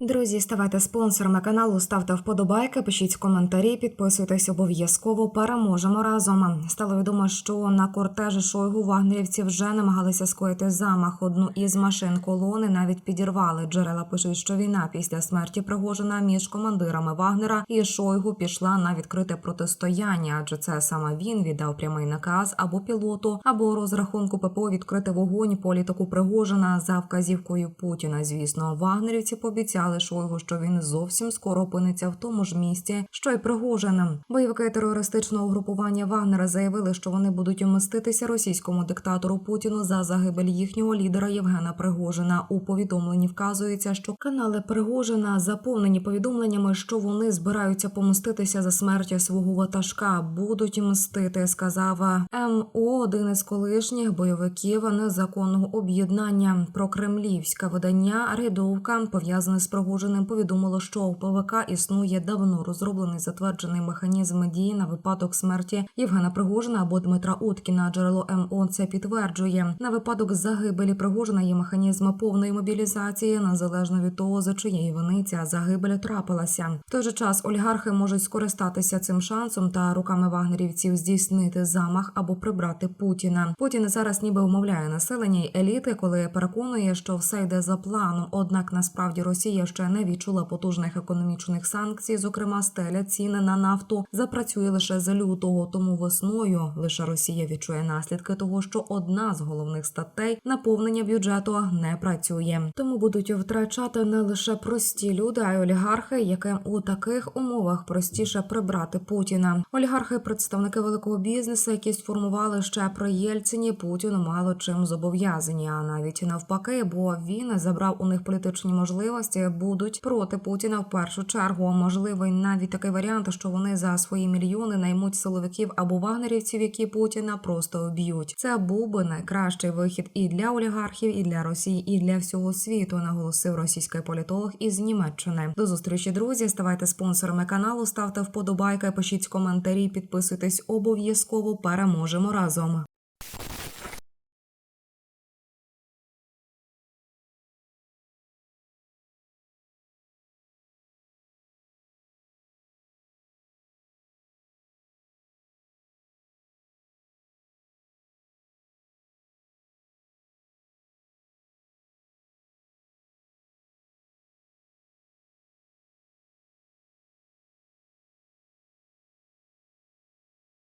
Друзі, ставайте спонсорами каналу, ставте вподобайки, пишіть коментарі, підписуйтесь обов'язково. Переможемо разом. Стало відомо, що на кортежі Шойгу вагнерівці вже намагалися скоїти замах. Одну із машин колони навіть підірвали. Джерела пишуть, що війна після смерті Пригожина між командирами Вагнера і Шойгу пішла на відкрите протистояння, адже це саме він віддав прямий наказ або пілоту, або розрахунку ППО відкрити вогонь по літаку Пригожина за вказівкою Путіна. Звісно, вагнерівці пообіцяли Шойгу, що він зовсім скоро опиниться в тому ж місці, що й Пригожин. Бойовики терористичного угрупування Вагнера заявили, що вони будуть мститися російському диктатору Путіну за загибель їхнього лідера Євгена Пригожина. У повідомленні вказується, що канали Пригожина заповнені повідомленнями, що вони збираються помститися за смертю свого ватажка. Будуть мстити, сказав МО, один із колишніх бойовиків незаконного об'єднання. Про кремлівське видання Рядовка пов'язане з Пригожиним повідомило, що у ПВК існує давно розроблений затверджений механізм дії на випадок смерті Євгена Пригожина або Дмитра Уткіна. Джерело МО це підтверджує. На випадок загибелі Пригожина є механізм повної мобілізації, незалежно від того, за чиєї вини ця загибель трапилася. В той же час олігархи можуть скористатися цим шансом та руками вагнерівців здійснити замах або прибрати Путіна. Путін зараз ніби вмовляє населення й еліти, коли переконує, що все йде за планом. Однак насправді Росія ще не відчула потужних економічних санкцій, зокрема стеля ціни на нафту запрацює лише з лютого. Тому весною лише Росія відчує наслідки того, що одна з головних статей наповнення бюджету не працює. Тому будуть втрачати не лише прості люди, а й олігархи, яким у таких умовах простіше прибрати Путіна. Олігархи, представники великого бізнесу, які сформували ще при Єльцині, Путіну мало чим зобов'язані, а навіть навпаки, бо він забрав у них політичні можливості, будуть проти Путіна в першу чергу. Можливий навіть такий варіант, що вони за свої мільйони наймуть силовиків або вагнерівців, які Путіна просто вб'ють. Це був би найкращий вихід і для олігархів, і для Росії, і для всього світу. Наголосив російський політолог із Німеччини. До зустрічі, друзі. Ставайте спонсорами каналу, ставте вподобайки, пишіть коментарі, підписуйтесь обов'язково. Переможемо разом.